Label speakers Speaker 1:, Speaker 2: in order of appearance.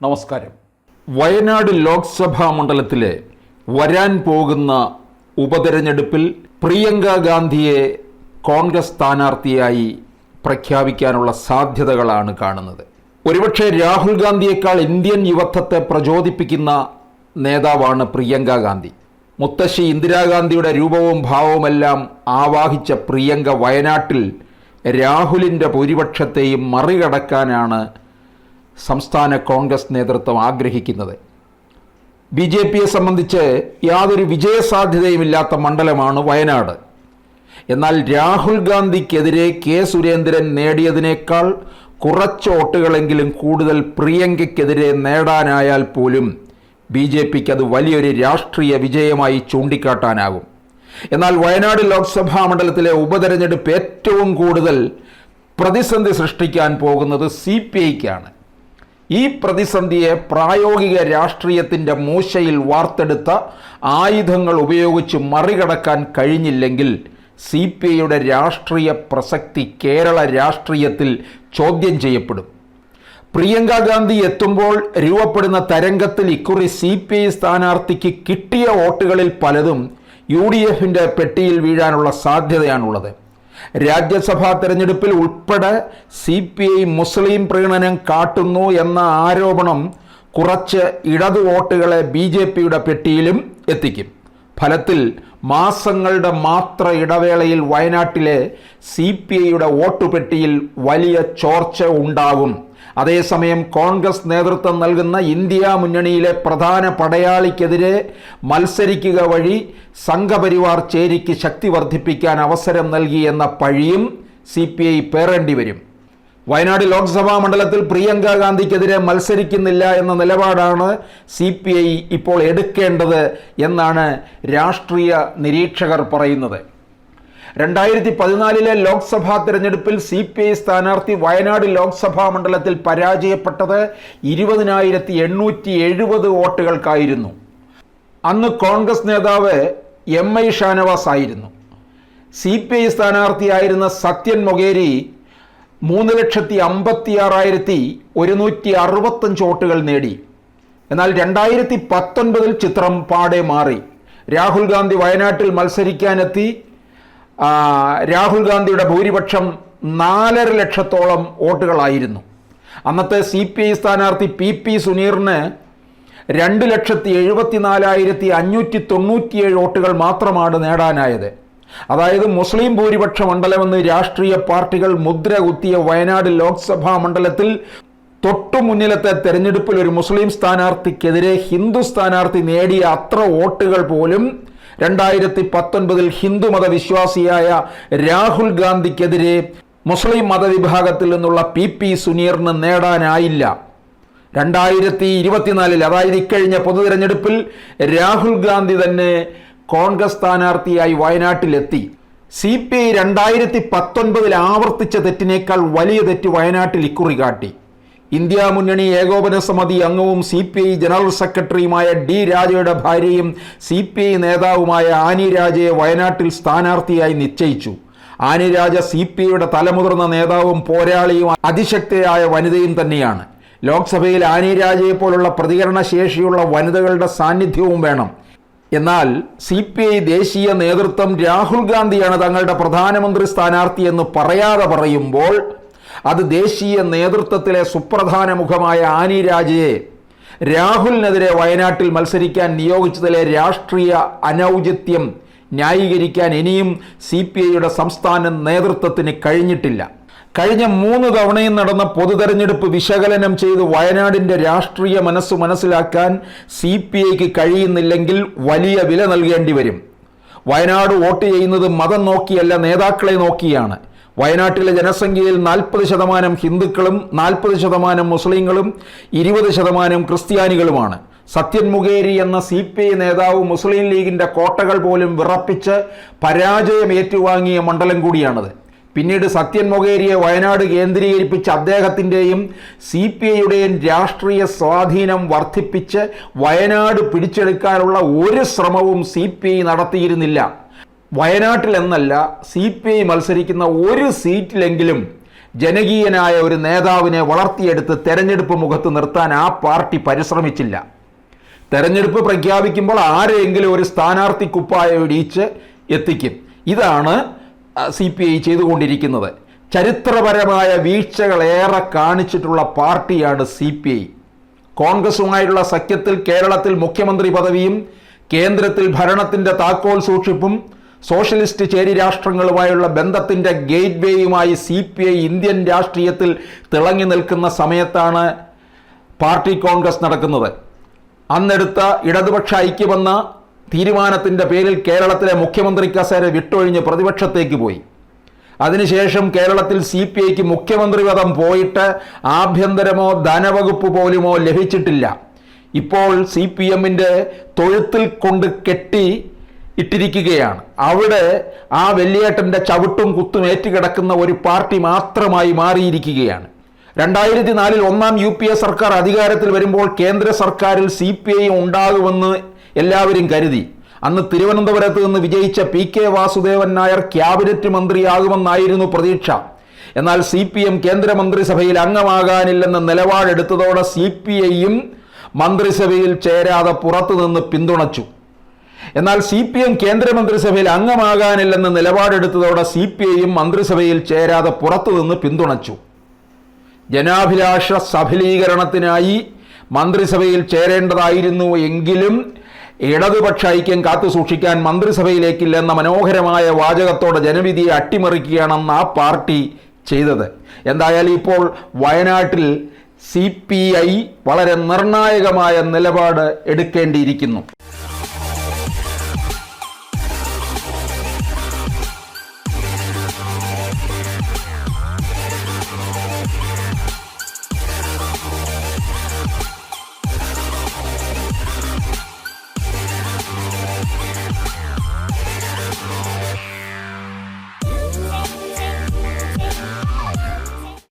Speaker 1: നമസ്കാരം. വയനാട് ലോക്സഭാ മണ്ഡലത്തിലെ വരാൻ പോകുന്ന ഉപതെരഞ്ഞെടുപ്പിൽ പ്രിയങ്ക ഗാന്ധിയെ കോൺഗ്രസ് സ്ഥാനാർത്ഥിയായി പ്രഖ്യാപിക്കാനുള്ള സാധ്യതകളാണ് കാണുന്നത്. ഒരുപക്ഷെ രാഹുൽ ഗാന്ധിയേക്കാൾ ഇന്ത്യൻ യുവത്വത്തെ പ്രചോദിപ്പിക്കുന്ന നേതാവാണ് പ്രിയങ്ക ഗാന്ധി. മുത്തശ്ശി ഇന്ദിരാഗാന്ധിയുടെ രൂപവും ഭാവവുമെല്ലാം ആവാഹിച്ച പ്രിയങ്ക വയനാട്ടിൽ രാഹുലിന്റെ ഭൂരിപക്ഷത്തെയും മറികടക്കാനാണ് സംസ്ഥാന കോൺഗ്രസ് നേതൃത്വം ആഗ്രഹിക്കുന്നത്. ബി ജെ പിയെ സംബന്ധിച്ച് യാതൊരു വിജയസാധ്യതയുമില്ലാത്ത മണ്ഡലമാണ് വയനാട്. എന്നാൽ രാഹുൽ ഗാന്ധിക്കെതിരെ കെ സുരേന്ദ്രൻ നേടിയതിനേക്കാൾ കുറച്ച് വോട്ടുകളെങ്കിലും കൂടുതൽ പ്രിയങ്കയ്ക്കെതിരെ നേടാനായാൽ പോലും ബി ജെ പിക്ക് അത് വലിയൊരു രാഷ്ട്രീയ വിജയമായി ചൂണ്ടിക്കാട്ടാനാകും. എന്നാൽ വയനാട് ലോക്സഭാ മണ്ഡലത്തിലെ ഉപതെരഞ്ഞെടുപ്പ് ഏറ്റവും കൂടുതൽ പ്രതിസന്ധി സൃഷ്ടിക്കാൻ പോകുന്നത് സി പി ഐക്കാണ്. ഈ പ്രതിസന്ധിയെ പ്രായോഗിക രാഷ്ട്രീയത്തിന്റെ മൂശയിൽ വാർത്തെടുത്ത ആയുധങ്ങൾ ഉപയോഗിച്ച് മറികടക്കാൻ കഴിഞ്ഞില്ലെങ്കിൽ സി പി ഐയുടെ രാഷ്ട്രീയ പ്രസക്തി കേരള രാഷ്ട്രീയത്തിൽ ചോദ്യം ചെയ്യപ്പെടും. പ്രിയങ്ക ഗാന്ധി എത്തുമ്പോൾ രൂപപ്പെടുന്ന തരംഗത്തിൽ ഇക്കുറി സി പി ഐ സ്ഥാനാർത്ഥിക്ക് കിട്ടിയ വോട്ടുകളിൽ പലതും യു ഡി എഫിന്റെ പെട്ടിയിൽ വീഴാനുള്ള സാധ്യതയാണുള്ളത്. രാജ്യസഭാ തെരഞ്ഞെടുപ്പിൽ ഉൾപ്പെടെ സി പി ഐ മുസ്ലിം പ്രീണനം കാട്ടുന്നു എന്ന ആരോപണം കുറച്ച് ഇടതു വോട്ടുകളെ ബി ജെ പിയുടെ പെട്ടിയിലും എത്തിക്കും. ഫലത്തിൽ മാസങ്ങളുടെ മാത്ര ഇടവേളയിൽ വയനാട്ടിലെ സി പി ഐയുടെ വോട്ടുപെട്ടിയിൽ വലിയ ചോർച്ച ഉണ്ടാകും. അതേസമയം കോൺഗ്രസ് നേതൃത്വം നൽകുന്ന ഇന്ത്യ മുന്നണിയിലെ പ്രധാന പടയാളിക്കെതിരെ മത്സരിക്കുക വഴി സംഘപരിവാർ ചേരിക്ക് ശക്തി വർദ്ധിപ്പിക്കാൻ അവസരം നൽകി എന്ന പഴിയും സി പി ഐ പേറേണ്ടി വരും. വയനാട് ലോക്സഭാ മണ്ഡലത്തിൽ പ്രിയങ്ക ഗാന്ധിക്കെതിരെ മത്സരിക്കുന്നില്ല എന്ന നിലപാടാണ് സി ഇപ്പോൾ എടുക്കേണ്ടത് എന്നാണ് രാഷ്ട്രീയ നിരീക്ഷകർ പറയുന്നത്. രണ്ടായിരത്തി പതിനാലിലെ ലോക്സഭാ തെരഞ്ഞെടുപ്പിൽ സി പി ഐ സ്ഥാനാർത്ഥി വയനാട് ലോക്സഭാ മണ്ഡലത്തിൽ പരാജയപ്പെട്ടത് ഇരുപതിനായിരത്തി എണ്ണൂറ്റി എഴുപത് വോട്ടുകൾക്കായിരുന്നു. അന്ന് കോൺഗ്രസ് നേതാവ് എം ഐ ഷാനവാസ് ആയിരുന്നു സി പി ഐ സ്ഥാനാർത്ഥിയായിരുന്ന സത്യൻ മൊഗേരി മൂന്ന് ലക്ഷത്തി അമ്പത്തി ആറായിരത്തി ഒരുന്നൂറ്റി അറുപത്തഞ്ച് വോട്ടുകൾ നേടി. എന്നാൽ രണ്ടായിരത്തി പത്തൊൻപതിൽ ചിത്രം പാടെ മാറി. രാഹുൽ ഗാന്ധി വയനാട്ടിൽ മത്സരിക്കാനെത്തി. രാഹുൽ ഗാന്ധിയുടെ ഭൂരിപക്ഷം നാലര ലക്ഷത്തോളം വോട്ടുകളായിരുന്നു. അന്നത്തെ സി പി ഐ സ്ഥാനാർത്ഥി പി പി സുനീറിന് രണ്ട് ലക്ഷത്തി എഴുപത്തി നാലായിരത്തി അഞ്ഞൂറ്റി തൊണ്ണൂറ്റിയേഴ് വോട്ടുകൾ മാത്രമാണ് നേടാനായത്. അതായത് മുസ്ലിം ഭൂരിപക്ഷ മണ്ഡലമെന്ന് രാഷ്ട്രീയ പാർട്ടികൾ മുദ്ര കുത്തിയ വയനാട് ലോക്സഭാ മണ്ഡലത്തിൽ തൊട്ടു മുന്നിലത്തെ തെരഞ്ഞെടുപ്പിൽ ഒരു മുസ്ലിം സ്ഥാനാർത്ഥിക്കെതിരെ ഹിന്ദു സ്ഥാനാർത്ഥി നേടിയ അത്ര വോട്ടുകൾ പോലും രണ്ടായിരത്തി പത്തൊൻപതിൽ ഹിന്ദുമത വിശ്വാസിയായ രാഹുൽ ഗാന്ധിക്കെതിരെ മുസ്ലിം മതവിഭാഗത്തിൽ നിന്നുള്ള പി പി സുനീറിന് നേടാനായില്ല. രണ്ടായിരത്തി ഇരുപത്തിനാലിൽ അതായത് ഇക്കഴിഞ്ഞ പൊതു തിരഞ്ഞെടുപ്പിൽ രാഹുൽ ഗാന്ധി തന്നെ കോൺഗ്രസ് സ്ഥാനാർത്ഥിയായി വയനാട്ടിലെത്തി. സി പി ഐ രണ്ടായിരത്തി പത്തൊൻപതിൽ ആവർത്തിച്ച തെറ്റിനേക്കാൾ വലിയ തെറ്റ് വയനാട്ടിൽ ഇക്കുറി കാട്ടി. ഇന്ത്യ മുന്നണി ഏകോപന സമിതി അംഗവും സി പി ഐ ജനറൽ സെക്രട്ടറിയുമായ ഡി രാജയുടെ ഭാര്യയും സി പി ഐ നേതാവുമായ ആനി രാജയെ വയനാട്ടിൽ സ്ഥാനാർത്ഥിയായി നിശ്ചയിച്ചു. ആനി രാജ സി പി ഐയുടെ തലമുതിർന്ന നേതാവും പോരാളിയും അതിശക്തയായ വനിതയും തന്നെയാണ്. ലോക്സഭയിൽ ആനി രാജയെ പോലുള്ള പ്രതികരണ ശേഷിയുള്ള വനിതകളുടെ സാന്നിധ്യവും വേണം. എന്നാൽ സി പി ഐ ദേശീയ നേതൃത്വം രാഹുൽ ഗാന്ധിയാണ് തങ്ങളുടെ പ്രധാനമന്ത്രി സ്ഥാനാർത്ഥി എന്ന് പറയാതെ പറയുമ്പോൾ അത് ദേശീയ നേതൃത്വത്തിലെ സുപ്രധാന മുഖമായ ആനി രാജയെ രാഹുലിനെതിരെ വയനാട്ടിൽ മത്സരിക്കാൻ നിയോഗിച്ചതിലെ രാഷ്ട്രീയ അനൗചിത്യം ന്യായീകരിക്കാൻ ഇനിയും സി പി ഐയുടെ സംസ്ഥാന നേതൃത്വത്തിന് കഴിഞ്ഞിട്ടില്ല. കഴിഞ്ഞ മൂന്ന് തവണയും നടന്ന പൊതുതെരഞ്ഞെടുപ്പ് വിശകലനം ചെയ്ത് വയനാടിന്റെ രാഷ്ട്രീയ മനസ്സ് മനസ്സിലാക്കാൻ സി പി ഐക്ക് കഴിയുന്നില്ലെങ്കിൽ വലിയ വില നൽകേണ്ടി വരും. വയനാട് വോട്ട് ചെയ്യുന്നത് മതം നോക്കിയല്ല നേതാക്കളെ നോക്കിയാണ്. വയനാട്ടിലെ ജനസംഖ്യയിൽ നാൽപ്പത് ശതമാനം ഹിന്ദുക്കളും നാൽപ്പത് ശതമാനം മുസ്ലിങ്ങളും ഇരുപത് ശതമാനം ക്രിസ്ത്യാനികളുമാണ്. സത്യൻ മുഖേരി എന്ന സി പി ഐ നേതാവ് മുസ്ലിം ലീഗിന്റെ കോട്ടകൾ പോലും വിറപ്പിച്ച് പരാജയം ഏറ്റുവാങ്ങിയ മണ്ഡലം കൂടിയാണത്. പിന്നീട് സത്യൻ മൊകേരിയെ വയനാട് കേന്ദ്രീകരിപ്പിച്ച് അദ്ദേഹത്തിന്റെയും സി പി ഐയുടെയും രാഷ്ട്രീയ സ്വാധീനം വർദ്ധിപ്പിച്ച് വയനാട് പിടിച്ചെടുക്കാനുള്ള ഒരു ശ്രമവും സി പി ഐ നടത്തിയിരുന്നില്ല. വയനാട്ടിൽ എന്നല്ല സി പി ഐ മത്സരിക്കുന്ന ഒരു സീറ്റിലെങ്കിലും ജനകീയനായ ഒരു നേതാവിനെ വളർത്തിയെടുത്ത് തെരഞ്ഞെടുപ്പ് മുഖത്ത് നിർത്താൻ ആ പാർട്ടി പരിശ്രമിച്ചില്ല. തെരഞ്ഞെടുപ്പ് പ്രഖ്യാപിക്കുമ്പോൾ ആരെങ്കിലും ഒരു സ്ഥാനാർത്ഥി കുപ്പായ ഇടിച്ച് എത്തിക്കും. ഇതാണ് സി പി ഐ ചെയ്തുകൊണ്ടിരിക്കുന്നത്. ചരിത്രപരമായ വീഴ്ചകളേറെ കാണിച്ചിട്ടുള്ള പാർട്ടിയാണ് സി പി ഐ. കോൺഗ്രസുമായിട്ടുള്ള സഖ്യത്തിൽ കേരളത്തിൽ മുഖ്യമന്ത്രി പദവിയും കേന്ദ്രത്തിൽ ഭരണത്തിന്റെ താക്കോൽ സൂക്ഷിപ്പും സോഷ്യലിസ്റ്റ് ചേരി രാഷ്ട്രങ്ങളുമായുള്ള ബന്ധത്തിന്റെ ഗേറ്റ് വേയുമായി സി പി ഐ ഇന്ത്യൻ രാഷ്ട്രീയത്തിൽ തിളങ്ങി നിൽക്കുന്ന സമയത്താണ് പാർട്ടി കോൺഗ്രസ് നടക്കുന്നത്. അന്നെടുത്ത ഇടതുപക്ഷ ഐക്യമെന്ന തീരുമാനത്തിന്റെ പേരിൽ കേരളത്തിലെ മുഖ്യമന്ത്രി കസേര വിട്ടൊഴിഞ്ഞ് പ്രതിപക്ഷത്തേക്ക് പോയി. അതിനുശേഷം കേരളത്തിൽ സി പി ഐക്ക് മുഖ്യമന്ത്രി പദം പോയിട്ട് ആഭ്യന്തരമോ ധനവകുപ്പ് പോലുമോ ലഭിച്ചിട്ടില്ല. ഇപ്പോൾ സി പി എമ്മിന്റെ തൊഴുത്തിൽ കൊണ്ട് കെട്ടി ഇട്ടിരിക്കുകയാണ്. അവിടെ ആ വെള്ളിയേട്ടന്റെ ചവിട്ടും കുത്തും ഏറ്റുകിടക്കുന്ന ഒരു പാർട്ടി മാത്രമായി മാറിയിരിക്കുകയാണ്. രണ്ടായിരത്തി നാലിൽ ഒന്നാം യു പി എ സർക്കാർ അധികാരത്തിൽ വരുമ്പോൾ കേന്ദ്ര സർക്കാരിൽ സി പി ഐ ഉണ്ടാകുമെന്ന് എല്ലാവരും കരുതി. അന്ന് തിരുവനന്തപുരത്ത് നിന്ന് വിജയിച്ച P K Vasudevan Nair cabinet മന്ത്രിയാകുമെന്നായിരുന്നു പ്രതീക്ഷ. എന്നാൽ സി പി എം കേന്ദ്രമന്ത്രിസഭയിൽ അംഗമാകാനില്ലെന്ന നിലപാടെടുത്തതോടെ സി പി ഐയും മന്ത്രിസഭയിൽ ചേരാതെ പുറത്തുനിന്ന് പിന്തുണച്ചു. എന്നാൽ സി പി എം കേന്ദ്രമന്ത്രിസഭയിൽ അംഗമാകാനില്ലെന്ന നിലപാടെടുത്തതോടെ സി പി ഐയും മന്ത്രിസഭയിൽ ചേരാതെ പുറത്തുനിന്ന് പിന്തുണച്ചു. ജനാഭിലാഷ സഫലീകരണത്തിനായി മന്ത്രിസഭയിൽ ചേരേണ്ടതായിരുന്നു എങ്കിലും ഇടതുപക്ഷ ഐക്യം കാത്തു സൂക്ഷിക്കാൻ മന്ത്രിസഭയിലേക്കില്ലെന്ന മനോഹരമായ വാചകത്തോടെ ജനവിധിയെ അട്ടിമറിക്കുകയാണെന്ന് ആ പാർട്ടി ചെയ്തത്. എന്തായാലും ഇപ്പോൾ വയനാട്ടിൽ സി വളരെ നിർണായകമായ നിലപാട് എടുക്കേണ്ടിയിരിക്കുന്നു.